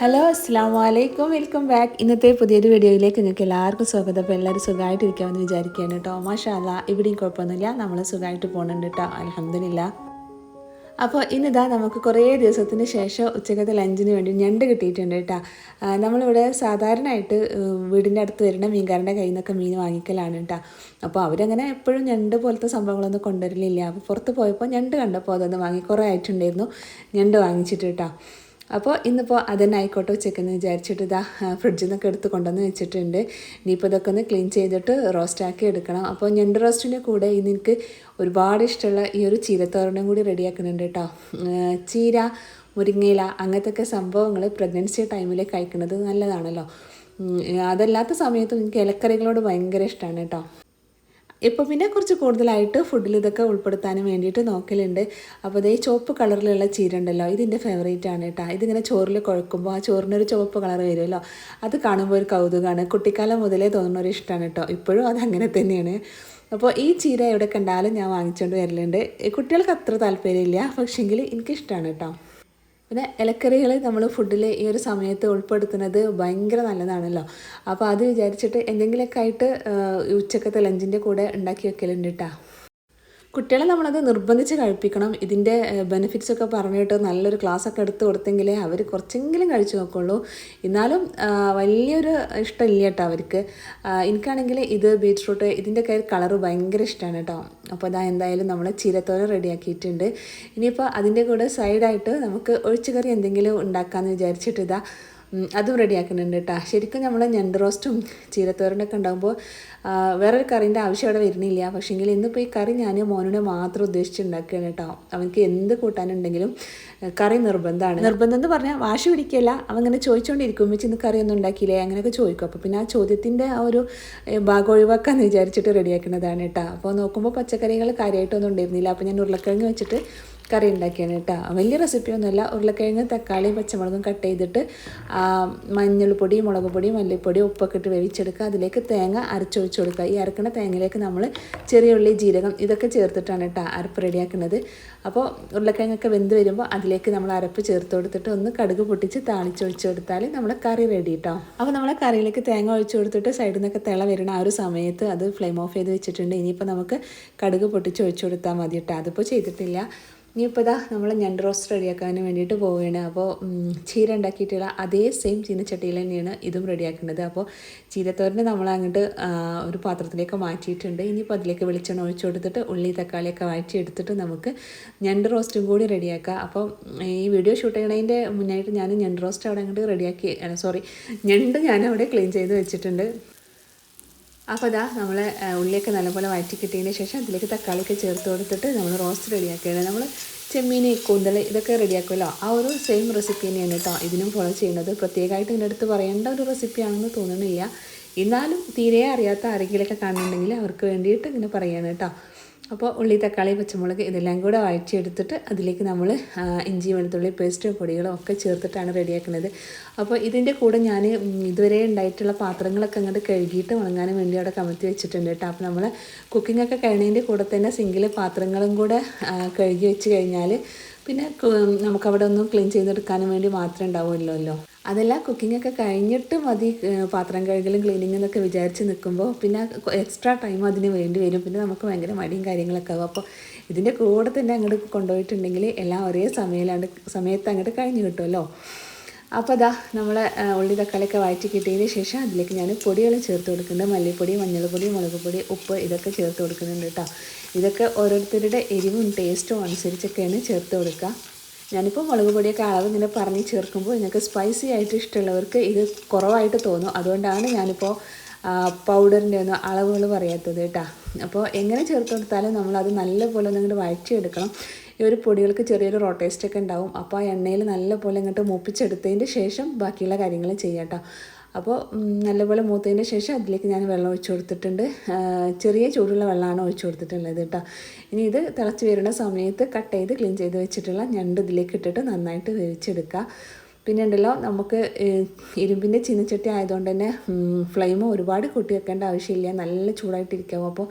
Hello അസ്സാം വലൈക്കും welcome back ഇന്നത്തെ പുതിയൊരു വീഡിയോയിലേക്ക് നിങ്ങൾക്ക് എല്ലാവർക്കും സ്വാഗതം. അപ്പോൾ എല്ലാവരും സുഖമായിട്ടിരിക്കാമെന്ന് വിചാരിക്കുകയാണ് കേട്ടോ. മാഷാല്ല ഇവിടെയും കുഴപ്പമൊന്നുമില്ല. നമ്മൾ സുഖമായിട്ട് പോകുന്നുണ്ട് കേട്ടോ. അലഹമില്ല അപ്പോൾ ഇന്നിതാ നമുക്ക് കുറേ ദിവസത്തിന് ശേഷം ഉച്ചക്കത്തെ ലഞ്ചിന് വേണ്ടി ഞണ്ട് കിട്ടിയിട്ടുണ്ട് കേട്ടോ. നമ്മളിവിടെ സാധാരണയായിട്ട് വീടിന്റെ അടുത്ത് വരുന്ന മീൻകാരന്റെ കയ്യിൽ നിന്നൊക്കെ മീൻ വാങ്ങിക്കലാണ് കേട്ടോ. അപ്പോൾ അവരങ്ങനെ എപ്പോഴും ഞണ്ട് പോലത്തെ സംഭവങ്ങളൊന്നും കൊണ്ടുവരലില്ല. അപ്പോൾ പുറത്ത് പോയപ്പോൾ ഞണ്ട് കണ്ടപ്പോൾ അതൊന്ന് വാങ്ങി കുറേ ആയിട്ടുണ്ടായിരുന്നു. ഞണ്ട് വാങ്ങിച്ചിട്ട് കേട്ടോ. അപ്പോൾ ഇന്നിപ്പോൾ അതന്നെ ആയിക്കോട്ടെ ഉച്ചക്കെന്ന് വിചാരിച്ചിട്ട് ഇതാ ഫ്രിഡ്ജിൽ നിന്നൊക്കെ എടുത്ത് കൊണ്ടുവന്ന് വെച്ചിട്ടുണ്ട്. ഇനിയിപ്പോൾ ഇതൊക്കെ ഒന്ന് ക്ലീൻ ചെയ്തിട്ട് റോസ്റ്റാക്കി എടുക്കണം. അപ്പോൾ ഞണ്ട് റോസ്റ്റിന്റെ കൂടെ ഇന്ന് എനിക്ക് ഒരുപാട് ഇഷ്ടമുള്ള ഈ ഒരു ചീരത്തോരനും കൂടി റെഡിയാക്കുന്നുണ്ട് കേട്ടോ. ചീര മുരിങ്ങയില അങ്ങനത്തെ സംഭവങ്ങൾ പ്രഗ്നൻസി ടൈമിൽ കഴിക്കുന്നത് നല്ലതാണല്ലോ. അതല്ലാത്ത സമയത്തും എനിക്ക് ഇലക്കറികളോട് ഭയങ്കര ഇഷ്ടമാണ് കേട്ടോ. ഇപ്പോൾ പിന്നെ കുറച്ച് കൂടുതലായിട്ട് ഫുഡിൽ ഇതൊക്കെ ഉൾപ്പെടുത്താനും വേണ്ടിയിട്ട് നോക്കലുണ്ട്. അപ്പോൾ ഇതേ ചുവപ്പ് കളറിലുള്ള ചീര ഉണ്ടല്ലോ ഇതിന്റെ ഫേവറേറ്റ് ആണ് കേട്ടോ. ഇതിങ്ങനെ ചോറിൽ കുഴക്കുമ്പോൾ ആ ചോറിനൊരു ചുവപ്പ് കളർ വരുമല്ലോ. അത് കാണുമ്പോൾ ഒരു കൗതുകമാണ് കുട്ടിക്കാലം മുതലേ തോന്നുന്ന ഒരു ഇഷ്ടമാണ് കേട്ടോ. ഇപ്പോഴും അത് അങ്ങനെ തന്നെയാണ്. അപ്പോൾ ഈ ചീര എവിടെ കണ്ടാലും ഞാൻ വാങ്ങിച്ചുകൊണ്ട് വരലുണ്ട്. കുട്ടികൾക്ക് അത്ര താല്പര്യമില്ല പക്ഷേങ്കിൽ എനിക്കിഷ്ടമാണ് കേട്ടോ. പിന്നെ ഇലക്കറികൾ നമ്മൾ ഫുഡിൽ ഈ ഒരു സമയത്ത് ഉൾപ്പെടുത്തുന്നത് ഭയങ്കര നല്ലതാണല്ലോ. അപ്പോൾ അത് വിചാരിച്ചിട്ട് എന്തെങ്കിലുമൊക്കെ ആയിട്ട് ഉച്ചക്കത്തെ ലഞ്ചിന്റെ കൂടെ ഉണ്ടാക്കി വെക്കലുണ്ട് കേട്ടോ കുട്ടികളെ നമ്മളത് നിർബന്ധിച്ച് കഴിപ്പിക്കണം. ഇതിന്റെ ബെനിഫിറ്റ്സ് ഒക്കെ പറഞ്ഞിട്ട് നല്ലൊരു ക്ലാസ് ഒക്കെ എടുത്ത് കൊടുത്തെങ്കിലേ അവർ കുറച്ചെങ്കിലും കഴിച്ചു നോക്കുള്ളൂ. എന്നാലും വലിയൊരു ഇഷ്ടമില്ല കേട്ടോ അവർക്ക്. എനിക്കാണെങ്കിൽ ഇത് ബീറ്റ്റൂട്ട് ഇതിന്റെ കയ്യിൽ കളറ് ഭയങ്കര ഇഷ്ടമാണ് കേട്ടോ. അപ്പോൾ അതാ എന്തായാലും നമ്മൾ ചീരത്തോര റെഡിയാക്കിയിട്ടുണ്ട്. ഇനിയിപ്പോൾ അതിന്റെ കൂടെ സൈഡായിട്ട് നമുക്ക് ഒഴിച്ചുകറി എന്തെങ്കിലും ഉണ്ടാക്കാമെന്ന് വിചാരിച്ചിട്ട് ഇതാ അതും റെഡിയാക്കുന്നുണ്ട് കേട്ടോ ശരിക്കും നമ്മൾ ഞണ്ട് റോസ്റ്റും ചീരത്തോരനൊക്കെ ഉണ്ടാകുമ്പോൾ വേറൊരു കറിന്റെ ആവശ്യം അവിടെ വരുന്നില്ല. പക്ഷേങ്കിൽ ഇന്നിപ്പോൾ ഈ കറി ഞാൻ മോനോട് മാത്രം ഉദ്ദേശിച്ചുണ്ടാക്കുകയാണ് കേട്ടോ അവനക്ക് എന്ത് കൂട്ടാനുണ്ടെങ്കിലും കറി നിർബന്ധമാണ്. നിർബന്ധം എന്ന് പറഞ്ഞാൽ വാശി പിടിക്കില്ല. ഇങ്ങനെ ചോദിച്ചുകൊണ്ടിരിക്കും വെച്ച് ഇന്ന് കറിയൊന്നും ഉണ്ടാക്കിയില്ലേ? അങ്ങനെയൊക്കെ ചോദിക്കും. അപ്പോൾ പിന്നെ ആ ചോദ്യത്തിന്റെ ആ ഒരു ഭാഗം ഒഴിവാക്കാന്ന് വിചാരിച്ചിട്ട് റെഡിയാക്കുന്നതാണ് കേട്ടോ അപ്പോൾ നോക്കുമ്പോൾ പച്ചക്കറികൾ കാര്യമായിട്ടൊന്നും ഉണ്ടായിരുന്നില്ല. അപ്പോൾ ഞാൻ ഉരുളക്കിഴങ്ങ് വെച്ചിട്ട് കറി ഉണ്ടാക്കിയാണ് കേട്ടോ. വലിയ റെസിപ്പിയൊന്നുമല്ല ഉരുളക്കിഴങ്ങ് തക്കാളിയും പച്ചമുളകും കട്ട് ചെയ്തിട്ട് മഞ്ഞൾപ്പൊടി മുളക് പൊടി മല്ലിപ്പൊടി ഉപ്പൊക്കെ ഇട്ട് വേവിച്ചെടുക്കുക. അതിലേക്ക് തേങ്ങ അരച്ചൊഴിച്ച് കൊടുക്കുക. ഈ അരക്കണ തേങ്ങയിലേക്ക് നമ്മൾ ചെറിയ ഉള്ളി ജീരകം ഇതൊക്കെ ചേർത്തിട്ടാണ് കേട്ടോ അരപ്പ് റെഡിയാക്കുന്നത്. അപ്പോൾ ഉരുളക്കിഴങ്ങൊക്കെ വെന്ത് വരുമ്പോൾ അതിലേക്ക് നമ്മൾ അരപ്പ് ചേർത്ത് കൊടുത്തിട്ട് ഒന്ന് കടുക് പൊട്ടിച്ച് താളിച്ചൊഴിച്ച് കൊടുത്താൽ നമ്മുടെ കറി റെഡി കേട്ടോ അപ്പോൾ നമ്മൾ കറിയിലേക്ക് തേങ്ങ ഒഴിച്ച് കൊടുത്തിട്ട് സൈഡിൽ നിന്നൊക്കെ തിള വരുന്ന ആ ഒരു സമയത്ത് അത് ഫ്ലെയിം ഓഫ് ചെയ്ത് വെച്ചിട്ടുണ്ട്. ഇനിയിപ്പോൾ നമുക്ക് കടുക് പൊട്ടിച്ച് ഒഴിച്ചു കൊടുത്താൽ മതി കേട്ടോ. അതിപ്പോൾ ചെയ്തിട്ടില്ല. ഇനിയിപ്പോൾ ഇതാ നമ്മൾ ഞണ്ട് റോസ്റ്റ് റെഡിയാക്കാൻ വേണ്ടിയിട്ട് പോവുകയാണ്. അപ്പോൾ ചീര ഉണ്ടാക്കിയിട്ടുള്ള അതേ സെയിം ചീനച്ചട്ടിയിൽ തന്നെയാണ് ഇതും റെഡിയാക്കേണ്ടത്. അപ്പോൾ ചീരത്തോരനെ നമ്മൾ അങ്ങോട്ട് ഒരു പാത്രത്തിലേക്ക് മാറ്റിയിട്ടുണ്ട്. ഇനിയിപ്പോൾ അതിലേക്ക് വെളിച്ചെണ്ണ ഒഴിച്ചു കൊടുത്തിട്ട് ഉള്ളി തക്കാളിയൊക്കെ വഴറ്റി എടുത്തിട്ട് നമുക്ക് ഞണ്ട് റോസ്റ്റും കൂടി റെഡിയാക്കാം. അപ്പോൾ ഈ വീഡിയോ ഷൂട്ട് ചെയ്യണതിന്റെ മുന്നായിട്ട് ഞാൻ ഞണ്ട് റോസ്റ്റ് അവിടെ അങ്ങോട്ട് റെഡിയാക്കി സോറി ഞണ്ട് ഞാൻ അവിടെ ക്ലീൻ ചെയ്ത് വെച്ചിട്ടുണ്ട്. അപ്പോൾ ഇതാ നമ്മൾ ഉള്ളിയൊക്കെ നല്ലപോലെ വഴറ്റി കിട്ടിയതിന് ശേഷം അതിലേക്ക് തക്കാളിയൊക്കെ ചേർത്ത് കൊടുത്തിട്ട് നമ്മൾ റോസ്റ്റ് റെഡിയാക്കുകയാണ് നമ്മൾ ചെമ്മീൻ കൂന്തൽ ഇതൊക്കെ റെഡിയാക്കുമല്ലോ. ആ ഒരു സെയിം റെസിപ്പി തന്നെയാണ് കേട്ടോ ഇതിനും ഫോളോ ചെയ്യുന്നത്. പ്രത്യേകമായിട്ട് ഇതിന്റെ അടുത്ത് പറയേണ്ട ഒരു റെസിപ്പിയാണെന്ന് തോന്നുന്നില്ല. എന്നാലും തീരെ അറിയാത്ത ആരെങ്കിലുമൊക്കെ കാണുന്നുണ്ടെങ്കിൽ അവർക്ക് വേണ്ടിയിട്ട് ഇങ്ങനെ പറയാണ് കേട്ടോ അപ്പോൾ ഉള്ളി തക്കാളി പച്ചമുളക് ഇതെല്ലാം കൂടെ വഴറ്റിയെടുത്തിട്ട് അതിലേക്ക് നമ്മൾ ഇഞ്ചി വെളുത്തുള്ളി പേസ്റ്റ് പൊടികളും ഒക്കെ ചേർത്തിട്ടാണ് റെഡിയാക്കുന്നത്. അപ്പോൾ ഇതിന്റെ കൂടെ ഞാൻ ഇതുവരെ ഉണ്ടായിട്ടുള്ള പാത്രങ്ങളൊക്കെ അങ്ങോട്ട് കഴുകിയിട്ട് ഉണങ്ങാനും വേണ്ടി അവിടെ കമത്തി വെച്ചിട്ടുണ്ട് കേട്ടോ. അപ്പോൾ നമ്മൾ കുക്കിംഗ് ഒക്കെ കഴിഞ്ഞതിന്റെ കൂടെ തന്നെ സിങ്കിൽ പാത്രങ്ങളും കൂടെ കഴുകി വെച്ച് കഴിഞ്ഞാൽ പിന്നെ നമുക്കവിടെ ഒന്നും ക്ലീൻ ചെയ്തെടുക്കാനും വേണ്ടി മാത്രമേ ഉണ്ടാവുമല്ലോ അതല്ല കുക്കിംഗ് ഒക്കെ കഴിഞ്ഞിട്ട് മതി പാത്രം കഴുകലും ക്ലീനിങ് എന്നൊക്കെ വിചാരിച്ച് നിൽക്കുമ്പോൾ പിന്നെ എക്സ്ട്രാ ടൈം അതിന് വേണ്ടി വരും. പിന്നെ നമുക്ക് ഭയങ്കര മടിയും കാര്യങ്ങളൊക്കെ ആവും. അപ്പോൾ ഇതിന്റെ കൂടെ തന്നെ അങ്ങോട്ട് കൊണ്ടുപോയിട്ടുണ്ടെങ്കിൽ എല്ലാം ഒരേ സമയലാണ്ട് സമയത്ത് അങ്ങോട്ട് കഴിഞ്ഞ് കിട്ടുമല്ലോ അപ്പോൾ അതാ നമ്മൾ ഉള്ളി തക്കാളിയൊക്കെ വഴറ്റി കിട്ടിയതിന് ശേഷം അതിലേക്ക് ഞാൻ പൊടികൾ ചേർത്ത് കൊടുക്കുന്നുണ്ട്. മല്ലിപ്പൊടി മഞ്ഞൾപ്പൊടി മുളക് പൊടി ഉപ്പ് ഇതൊക്കെ ചേർത്ത് കൊടുക്കുന്നുണ്ട് കേട്ടോ ഇതൊക്കെ ഓരോരുത്തരുടെ എരിവും ടേസ്റ്റും അനുസരിച്ചൊക്കെയാണ് ചേർത്ത് കൊടുക്കുക ഞാനിപ്പോൾ മുളക് പൊടിയൊക്കെ അളവ് ഇങ്ങനെ പറഞ്ഞ് ചേർക്കുമ്പോൾ നിങ്ങൾക്ക് സ്പൈസി ആയിട്ട് ഇഷ്ടമുള്ളവർക്ക് ഇത് കുറവായിട്ട് തോന്നും. അതുകൊണ്ടാണ് ഞാനിപ്പോൾ പൗഡറിന്റെ ഒന്നും അളവുകൾ പറയാത്തത് കേട്ടോ. അപ്പോൾ എങ്ങനെ ചേർത്ത് കൊടുത്താലും നമ്മളത് നല്ലപോലെ ഒന്ന് ഇങ്ങോട്ട് വഴറ്റിയെടുക്കണം. ഈ ഒരു പൊടികൾക്ക് ചെറിയൊരു റോട്ടേസ്റ്റൊക്കെ ഉണ്ടാവും. അപ്പോൾ ആ എണ്ണയിൽ നല്ലപോലെ ഇങ്ങോട്ട് മൂപ്പിച്ചെടുത്തതിന്റെ ശേഷം ബാക്കിയുള്ള കാര്യങ്ങൾ ചെയ്യാം കേട്ടോ. അപ്പോൾ നല്ലപോലെ മൂത്തതിന് ശേഷം അതിലേക്ക് ഞാൻ വെള്ളം ഒഴിച്ചു കൊടുത്തിട്ടുണ്ട്. ചെറിയ ചൂടുള്ള വെള്ളമാണ് ഒഴിച്ചു കൊടുത്തിട്ടുള്ളത് കേട്ടോ. ഇനി ഇത് തിളച്ച് വരുന്ന സമയത്ത് കട്ട് ചെയ്ത് ക്ലീൻ ചെയ്ത് വെച്ചിട്ടുള്ള ഞണ്ട് ഇതിലേക്ക് ഇട്ടിട്ട് നന്നായിട്ട് വേവിച്ചെടുക്കുക. പിന്നെ ഉണ്ടല്ലോ നമുക്ക് ഇരുമ്പിന്റെ ചീനച്ചട്ടി ആയതുകൊണ്ട് തന്നെ ഫ്ലെയിം ഒരുപാട് കൂട്ടി വെക്കേണ്ട ആവശ്യമില്ല. നല്ല ചൂടായിട്ടിരിക്കാവും. അപ്പോൾ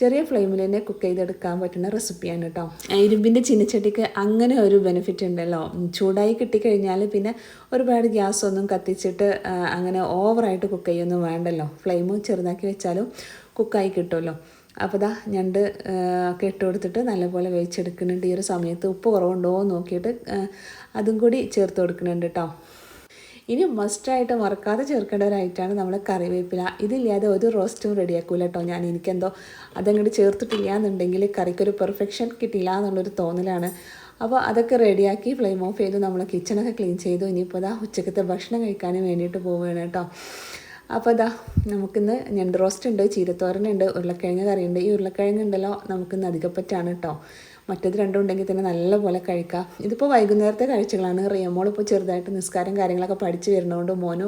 ചെറിയ ഫ്ലെയിമിൽ തന്നെ കുക്ക് ചെയ്തെടുക്കാൻ പറ്റുന്ന റെസിപ്പിയാണ് കേട്ടോ ഇരുമ്പിന്റെ ചീനച്ചട്ടിക്ക് അങ്ങനെ ഒരു ബെനിഫിറ്റ് ഉണ്ടല്ലോ. ചൂടായി കിട്ടിക്കഴിഞ്ഞാൽ പിന്നെ ഒരുപാട് ഗ്യാസ് ഒന്നും കത്തിച്ചിട്ട് അങ്ങനെ ഓവറായിട്ട് കുക്ക് ചെയ്യൊന്നും വേണ്ടല്ലോ. ഫ്ലെയിം ചെറുതാക്കി വെച്ചാലും കുക്കായി കിട്ടുമല്ലോ. അപ്പോൾ ഇതാ ഞണ്ട് ഒക്കെ ഇട്ട് കൊടുത്തിട്ട് നല്ലപോലെ വേവിച്ചെടുക്കുന്നുണ്ട്. ഈ ഒരു സമയത്ത് ഉപ്പ് കുറവുണ്ടോ എന്ന് നോക്കിയിട്ട് അതും കൂടി ചേർത്ത് കൊടുക്കുന്നുണ്ട് കേട്ടോ ഇനി മസ്റ്റായിട്ട് മറക്കാതെ ചേർക്കേണ്ട ഒരു ഐറ്റമാണ് നമ്മുടെ കറിവേപ്പില. ഇതില്ലാതെ ഒരു റോസ്റ്റും റെഡിയാക്കൂല കേട്ടോ ഞാൻ. എനിക്കെന്തോ അതങ്ങോട്ട് ചേർത്തിട്ടില്ല എന്നുണ്ടെങ്കിൽ കറിക്കൊരു പെർഫെക്ഷൻ കിട്ടില്ല എന്നുള്ളൊരു തോന്നലാണ്. അപ്പോൾ അതൊക്കെ റെഡിയാക്കി ഫ്ലെയിം ഓഫ് ചെയ്ത്. നമ്മൾ കിച്ചണൊക്കെ ക്ലീൻ ചെയ്തു. ഇനിയിപ്പോൾ അതാ ഉച്ചക്കത്തെ ഭക്ഷണം കഴിക്കാനും വേണ്ടിയിട്ട് പോവുകയാണ് കേട്ടോ അപ്പോൾ ഇതാ നമുക്കിന്ന് ഞണ്ട് റോസ്റ്റ് ഉണ്ട് ചീരത്തോരനുണ്ട് ഉരുളക്കിഴങ്ങ് കറിയുണ്ട് ഈ ഉരുളക്കിഴങ്ങ് ഉണ്ടല്ലോ നമുക്കിന്ന് അധികപ്പറ്റാണ് കേട്ടോ മറ്റേത് രണ്ടും ഉണ്ടെങ്കിൽ തന്നെ നല്ലപോലെ കഴിക്കാം. ഇതിപ്പോൾ വൈകുന്നേരത്തെ കാഴ്ചകളാണ് റിയമോൾ ഇപ്പോൾ ചെറുതായിട്ട് നിസ്കാരം കാര്യങ്ങളൊക്കെ പഠിച്ചു വരുന്നതുകൊണ്ട് മോനു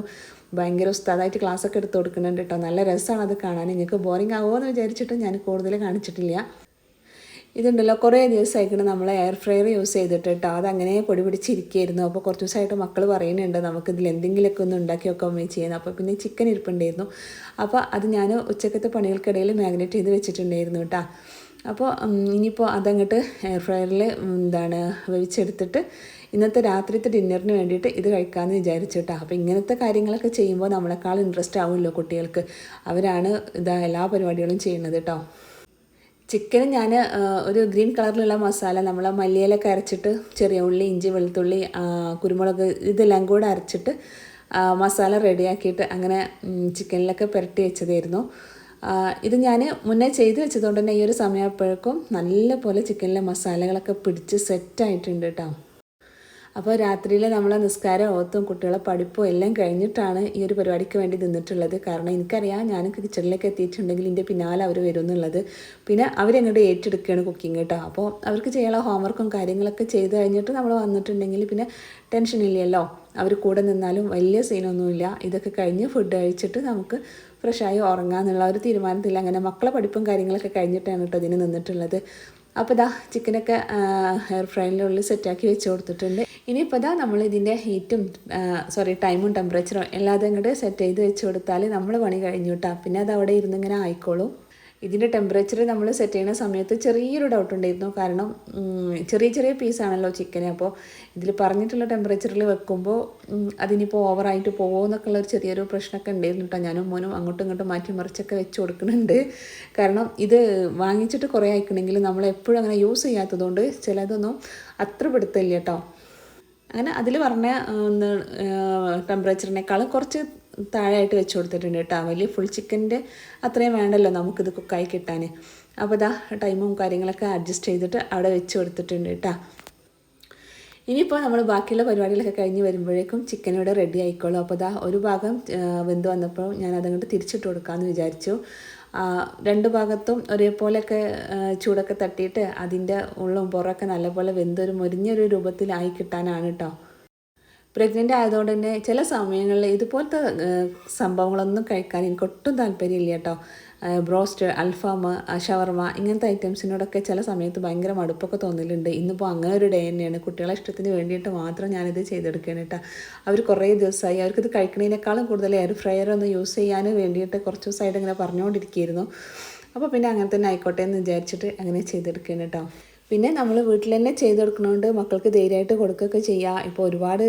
ഭയങ്കര ഉസ്താദായിട്ട് ക്ലാസ്സൊക്കെ എടുത്ത് കൊടുക്കുന്നുണ്ട് കേട്ടോ നല്ല രസമാണ് അത് കാണാൻ. നിങ്ങൾക്ക് ബോറിംഗ് ആവുമോ എന്ന് വിചാരിച്ചിട്ട് ഞാൻ കൂടുതൽ കാണിച്ചിട്ടില്ല. ഇതുണ്ടല്ലോ കുറേ ദിവസമായിക്കണം നമ്മൾ എയർ ഫ്രയർ യൂസ് ചെയ്തിട്ട് കേട്ടോ അതങ്ങനെ പൊടി പിടിച്ചിരിക്കുകയായിരുന്നു അപ്പോൾ കുറച്ച് ദിവസമായിട്ട് മക്കൾ പറയുന്നുണ്ട് നമുക്കിതിൽ എന്തെങ്കിലുമൊക്കെ ഒന്ന് ഉണ്ടാക്കി വെക്കാൻ വേണ്ടി ചെയ്യുന്നത് അപ്പോൾ പിന്നെ ചിക്കൻ ഇരിപ്പുണ്ടായിരുന്നു. അപ്പോൾ അത് ഞാൻ ഉച്ചക്കത്തെ പണികൾക്കിടയിൽ മാഗ്നറ്റ് ചെയ്ത് വെച്ചിട്ടുണ്ടായിരുന്നു കേട്ടോ അപ്പോൾ ഇനിയിപ്പോൾ അതങ്ങോട്ട് എയർ ഫ്രയറിൽ എന്താണ് വേവിച്ചെടുത്തിട്ട് ഇന്നത്തെ രാത്രിത്തെ ഡിന്നറിന് വേണ്ടിയിട്ട് ഇത് കഴിക്കാമെന്ന് വിചാരിച്ചു കേട്ടോ അപ്പോൾ ഇങ്ങനത്തെ കാര്യങ്ങളൊക്കെ ചെയ്യുമ്പോൾ നമ്മളെക്കാൾ ഇൻട്രസ്റ്റ് ആവുമല്ലോ കുട്ടികൾക്ക്. അവരാണ് ഇതാ എല്ലാ പരിപാടികളും ചെയ്യുന്നത് കേട്ടോ ചിക്കൻ ഞാൻ ഒരു ഗ്രീൻ കളറിലുള്ള മസാല നമ്മൾ മല്ലിയിലൊക്കെ അരച്ചിട്ട് ചെറിയ ഉള്ളി ഇഞ്ചി വെളുത്തുള്ളി കുരുമുളക് ഇതെല്ലാം കൂടെ അരച്ചിട്ട് മസാല റെഡിയാക്കിയിട്ട് അങ്ങനെ ചിക്കനിലൊക്കെ പുരട്ടി വെച്ചതായിരുന്നു. ഇത് ഞാൻ മുന്നേ ചെയ്ത് വെച്ചതുകൊണ്ട് തന്നെ ഈ ഒരു സമയപ്പോഴേക്കും നല്ല പോലെ ചിക്കനിലെ മസാലകളൊക്കെ പിടിച്ച് സെറ്റായിട്ടുണ്ട് കേട്ടോ അപ്പോൾ രാത്രിയിൽ നമ്മളെ നിസ്കാരം ഓത്തും കുട്ടികളെ പഠിപ്പും എല്ലാം കഴിഞ്ഞിട്ടാണ് ഈ ഒരു പരിപാടിക്ക് വേണ്ടി നിന്നിട്ടുള്ളത്. കാരണം എനിക്കറിയാം ഞാൻ കിച്ചണിലേക്ക് എത്തിയിട്ടുണ്ടെങ്കിൽ എന്റെ പിന്നാലെ അവർ വരും എന്നുള്ളത് പിന്നെ അവരെങ്ങോട്ട് ഏറ്റെടുക്കുകയാണ് കുക്കിംഗ് കേട്ടോ. അപ്പോൾ അവർക്ക് ചെയ്യാനുള്ള ഹോംവർക്കും കാര്യങ്ങളൊക്കെ ചെയ്ത് കഴിഞ്ഞിട്ട് നമ്മൾ വന്നിട്ടുണ്ടെങ്കിൽ പിന്നെ ടെൻഷൻ ഇല്ലല്ലോ. അവർ കൂടെ നിന്നാലും വലിയ സീനൊന്നുമില്ല. ഇതൊക്കെ കഴിഞ്ഞ് ഫുഡ് കഴിച്ചിട്ട് നമുക്ക് ഫ്രഷായി ഉറങ്ങാമെന്നുള്ള ഒരു തീരുമാനത്തിൽ അങ്ങനെ മക്കളെ പഠിപ്പും കാര്യങ്ങളൊക്കെ കഴിഞ്ഞിട്ടാണ് കേട്ടോ ഇതിന് നിന്നിട്ടുള്ളത്. അപ്പോൾ ഇതാ ചിക്കനൊക്കെ എയർ ഫ്രൈലിനുള്ളിൽ സെറ്റാക്കി വെച്ച് കൊടുത്തിട്ടുണ്ട്. ഇനിയിപ്പോൾ ഇതാ നമ്മൾ ഇതിന്റെ ഹീറ്റും സോറി ടൈമും ടെമ്പറേച്ചറും എല്ലാതും ഇങ്ങോട്ട് സെറ്റ് ചെയ്ത് വെച്ച് കൊടുത്താൽ നമ്മൾ പണി കഴിഞ്ഞു കേട്ടോ പിന്നെ അത് അവിടെ ഇരുന്നിങ്ങനെ ആയിക്കോളും. ഇതിന്റെ ടെമ്പറേച്ചർ നമ്മൾ സെറ്റ് ചെയ്യുന്ന സമയത്ത് ചെറിയൊരു ഡൗട്ട് ഉണ്ടായിരുന്നു. കാരണം ചെറിയ ചെറിയ പീസാണല്ലോ ചിക്കന് അപ്പോൾ ഇതിൽ പറഞ്ഞിട്ടുള്ള ടെമ്പറേച്ചറിൽ വെക്കുമ്പോൾ അതിനിപ്പോൾ ഓവറായിട്ട് പോകുമോ എന്നൊക്കെ ഉള്ളൊരു ചെറിയൊരു പ്രശ്നമൊക്കെ ഉണ്ടായിരുന്നു കേട്ടോ ഞാനും മോനും അങ്ങോട്ടും ഇങ്ങോട്ടും മാറ്റി മറിച്ചൊക്കെ വെച്ച് കൊടുക്കുന്നുണ്ട്. കാരണം ഇത് വാങ്ങിച്ചിട്ട് കുറേ ആയിക്കണമെങ്കിൽ നമ്മൾ എപ്പോഴും അങ്ങനെ യൂസ് ചെയ്യാത്തതുകൊണ്ട് ചിലതൊന്നും അത്ര പിടുത്തില്ല കേട്ടോ അങ്ങനെ അതിൽ പറഞ്ഞ ടെമ്പറേച്ചറിനേക്കാളും കുറച്ച് താഴെയായിട്ട് വെച്ച് കൊടുത്തിട്ടുണ്ട് കേട്ടോ. വലിയ ഫുൾ ചിക്കന്റെ അത്രയും വേണ്ടല്ലോ നമുക്കിത് കുക്കായി കിട്ടാൻ അപ്പോൾ ഇതാ ടൈമും കാര്യങ്ങളൊക്കെ അഡ്ജസ്റ്റ് ചെയ്തിട്ട് അവിടെ വെച്ച് കൊടുത്തിട്ടുണ്ട് കേട്ടോ. ഇനിയിപ്പോൾ നമ്മൾ ബാക്കിയുള്ള പരിപാടികളൊക്കെ കഴിഞ്ഞ് വരുമ്പോഴേക്കും ചിക്കൻ ഇവിടെ റെഡി ആയിക്കോളും. അപ്പോൾ ഇതാ ഒരു ഭാഗം വെന്ത് വന്നപ്പോൾ ഞാൻ അതങ്ങോട്ട് തിരിച്ചിട്ട് കൊടുക്കാമെന്ന് വിചാരിച്ചു. രണ്ട് ഭാഗത്തും ഒരേപോലെയൊക്കെ ചൂടൊക്കെ തട്ടിയിട്ട് അതിന്റെ ഉള്ളും പുറമൊക്കെ നല്ലപോലെ വെന്തൊരു മുരിഞ്ഞൊരു രൂപത്തിലായി കിട്ടാനാണ് കേട്ടോ പ്രഗ്നന്റ് ആയതുകൊണ്ട് തന്നെ ചില സമയങ്ങളിൽ ഇതുപോലത്തെ സംഭവങ്ങളൊന്നും കഴിക്കാൻ എനിക്ക് ഒട്ടും താല്പര്യമില്ല കേട്ടോ ബ്രോസ്റ്റ് അൽഫാം ഷവർമ ഇങ്ങനത്തെ ഐറ്റംസിനോടൊക്കെ ചില സമയത്ത് ഭയങ്കര മടുപ്പൊക്കെ തോന്നലുണ്ട്. ഇന്നിപ്പോൾ അങ്ങനെ ഒരു ഡേ തന്നെയാണ്. കുട്ടികളെ ഇഷ്ടത്തിന് വേണ്ടിയിട്ട് മാത്രം ഞാനിത് ചെയ്തെടുക്കുകയാണ് കേട്ടോ അവർ കുറേ ദിവസമായി അവർക്കിത് കഴിക്കുന്നതിനേക്കാളും കൂടുതൽ എയർ ഫ്രയർ ഒന്ന് യൂസ് ചെയ്യാൻ വേണ്ടിയിട്ട് കുറച്ച് ദിവസമായിട്ട് ഇങ്ങനെ പറഞ്ഞുകൊണ്ടിരിക്കുകയായിരുന്നു അപ്പോൾ പിന്നെ അങ്ങനെ തന്നെ ആയിക്കോട്ടെ എന്ന് വിചാരിച്ചിട്ട് അങ്ങനെ ചെയ്തെടുക്കുകയാണ് കേട്ടോ പിന്നെ നമ്മൾ വീട്ടിൽ തന്നെ ചെയ്ത് കൊടുക്കുന്നതുകൊണ്ട് മക്കൾക്ക് ധൈര്യമായിട്ട് കൊടുക്കുകയൊക്കെ ചെയ്യാം. ഇപ്പോൾ ഒരുപാട്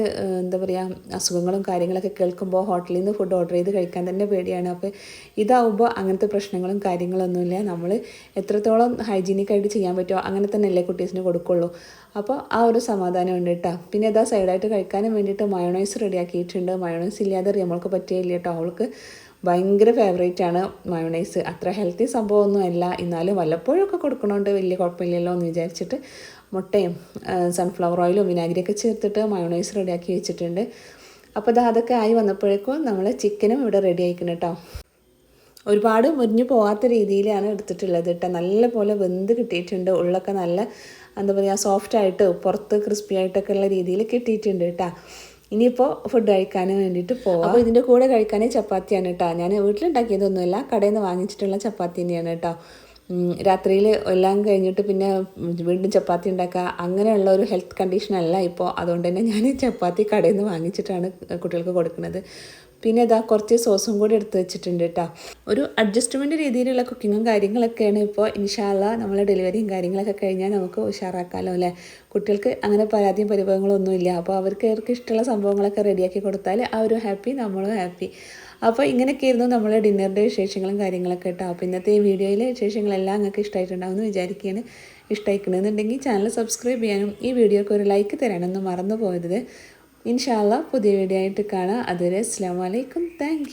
എന്താ പറയുക അസുഖങ്ങളും കാര്യങ്ങളൊക്കെ കേൾക്കുമ്പോൾ ഹോട്ടലിൽ നിന്ന് ഫുഡ് ഓർഡർ ചെയ്ത് കഴിക്കാൻ തന്നെ പേടിയാണ്. അപ്പോൾ ഇതാവുമ്പോൾ അങ്ങനത്തെ പ്രശ്നങ്ങളും കാര്യങ്ങളൊന്നുമില്ല. നമ്മൾ എത്രത്തോളം ഹൈജീനിക്കായിട്ട് ചെയ്യാൻ പറ്റുമോ അങ്ങനെ തന്നെയല്ലേ കുട്ടീസിന് കൊടുക്കുള്ളൂ. അപ്പോൾ ആ ഒരു സമാധാനം ഉണ്ട് കേട്ടോ പിന്നെ ഇതാ സൈഡായിട്ട് കഴിക്കാനും വേണ്ടിയിട്ട് മയോണൈസ് റെഡിയാക്കിയിട്ടുണ്ട് മയോണൈസ് ഇല്ലാതെ നമ്മൾക്ക് പറ്റിയില്ല കേട്ടോ അവൾക്ക് ഭയങ്കര ഫേവറേറ്റ് ആണ് മയോണൈസ് അത്ര ഹെൽത്തി സംഭവമൊന്നും അല്ല. എന്നാലും വല്ലപ്പോഴൊക്കെ കൊടുക്കണോണ്ട്. വലിയ കുഴപ്പമില്ലല്ലോ എന്ന് വിചാരിച്ചിട്ട് മുട്ടയും സൺഫ്ലവർ ഓയിലും വിനാഗിരിയൊക്കെ ചേർത്തിട്ട് മയോണൈസ് റെഡിയാക്കി വെച്ചിട്ടുണ്ട്. അപ്പോൾ ഇത് അതൊക്കെ ആയി വന്നപ്പോഴേക്കും നമ്മൾ ചിക്കനും ഇവിടെ റെഡി ആയിക്കണം കേട്ടോ ഒരുപാട് മുരിഞ്ഞു പോകാത്ത രീതിയിലാണ് എടുത്തിട്ടുള്ളത് കേട്ടോ നല്ല പോലെ വെന്ത് കിട്ടിയിട്ടുണ്ട്. ഉള്ളൊക്കെ നല്ല എന്താ പറയുക സോഫ്റ്റായിട്ട് പുറത്ത് ക്രിസ്പി ആയിട്ടൊക്കെ ഉള്ള രീതിയിൽ കിട്ടിയിട്ടുണ്ട് കേട്ടോ ഇനിയിപ്പോൾ ഫുഡ് കഴിക്കാൻ വേണ്ടിയിട്ട് പോവാം. അപ്പോൾ ഇതിന്റെ കൂടെ കഴിക്കാനേ ചപ്പാത്തിയാണ് കേട്ടോ ഞാൻ വീട്ടിലുണ്ടാക്കിയതൊന്നുമില്ല കടയിൽ നിന്ന് വാങ്ങിച്ചിട്ടുള്ള ചപ്പാത്തി തന്നെയാണ് കേട്ടോ രാത്രിയിൽ എല്ലാം കഴിഞ്ഞിട്ട് പിന്നെ വീണ്ടും ചപ്പാത്തി ഉണ്ടാക്കുക അങ്ങനെയുള്ള ഒരു ഹെൽത്ത് കണ്ടീഷനല്ല ഇപ്പോൾ അതുകൊണ്ട് തന്നെ ഞാൻ ചപ്പാത്തി കടയിൽ നിന്ന് വാങ്ങിച്ചിട്ടാണ് കുട്ടികൾക്ക് കൊടുക്കുന്നത്. പിന്നെ ഇതാ കുറച്ച് സോസും കൂടി എടുത്ത് വെച്ചിട്ടുണ്ട് കേട്ടോ ഒരു അഡ്ജസ്റ്റ്മെന്റ് രീതിയിലുള്ള കുക്കിങ്ങും കാര്യങ്ങളൊക്കെയാണ് ഇപ്പോൾ ഇൻഷാല്ല നമ്മളെ ഡെലിവറിയും കാര്യങ്ങളൊക്കെ കഴിഞ്ഞാൽ നമുക്ക് ഉഷാറാക്കാമല്ലോ അല്ലേ കുട്ടികൾക്ക് അങ്ങനെ പരാതിയും പരിഭവങ്ങളൊന്നും ഇല്ല. അപ്പോൾ അവർക്ക് അവർക്ക് ഇഷ്ടമുള്ള സംഭവങ്ങളൊക്കെ റെഡിയാക്കി കൊടുത്താൽ ഒരു ഹാപ്പി നമ്മളും ഹാപ്പി അപ്പോൾ ഇങ്ങനെയൊക്കെയായിരുന്നു നമ്മളെ ഡിന്നറിന്റെ വിശേഷങ്ങളും കാര്യങ്ങളൊക്കെ കേട്ടോ അപ്പോൾ ഇന്നത്തെ ഈ വീഡിയോയിലെ വിശേഷങ്ങളെല്ലാം നിങ്ങൾക്ക് ഇഷ്ടമായിട്ടുണ്ടാവുമെന്ന് വിചാരിക്കുകയാണ് ഇഷ്ടമായിക്കണമെന്നുണ്ടെങ്കിൽ ചാനൽ സബ്സ്ക്രൈബ് ചെയ്യാനും ഈ വീഡിയോക്ക് ഒരു ലൈക്ക് തരാനൊന്നും മറന്നു പോകരുത് ഇൻഷാല്ല പുതിയ വീഡിയോ ആയിട്ട് കാണാം. അതുവരെ അസ്സാം വലൈക്കും താങ്ക്